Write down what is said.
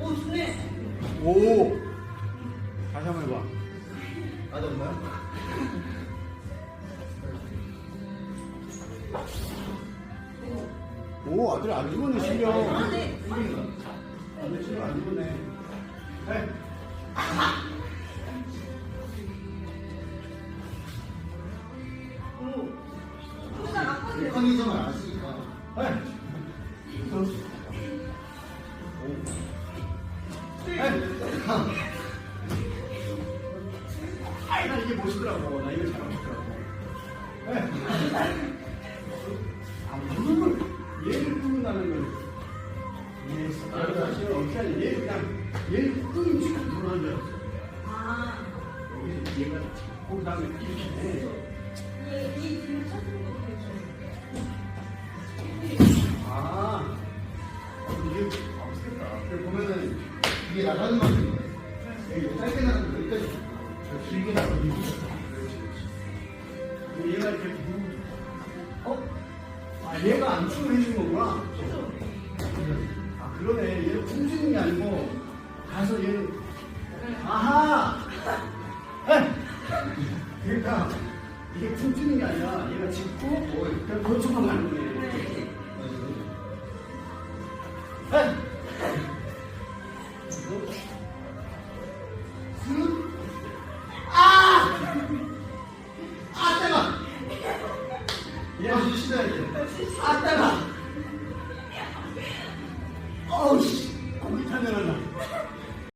오, 좋네. 오. 다시 한번 해봐. 아직 없나요? 오, 아들 안 죽었네, 실력. 아, 네. 아들 실력 안 죽었네. 네. 오. 항상 아빠들. 메커니즘을 아시니까. 네. 이, 나 이게 멋있더라고. 나 이거 잘하고 싶더라고. 네. 아, 무릎을, 얘를 걸. 이해했어. 아, 사실 어떻게 하냐. 얘 그냥, 얘를 끄는 식으로 들어가는 줄 알았어. 아, 여기서 얘가 그 다음에 이렇게 해. 이, 이 뒤로 찾는 거 되게 아, 이게 없겠다. 그리고 보면은 이게 나가는 만큼. 여기 짧게 나가는 그렇지. 얘가 이렇게 누 어? 아, 얘가 안 춤을 해주는 거구나. 아, 그러네. 얘는 춤추는 게 아니고, 가서 얘는, 아하! 에! 그러니까, 이게 춤추는 게 아니라, 얘가 짚고, 그냥 가는 거네. 맞아요. 에! 아, 주시면 안 돼. 아, 따가. 어우, 씨.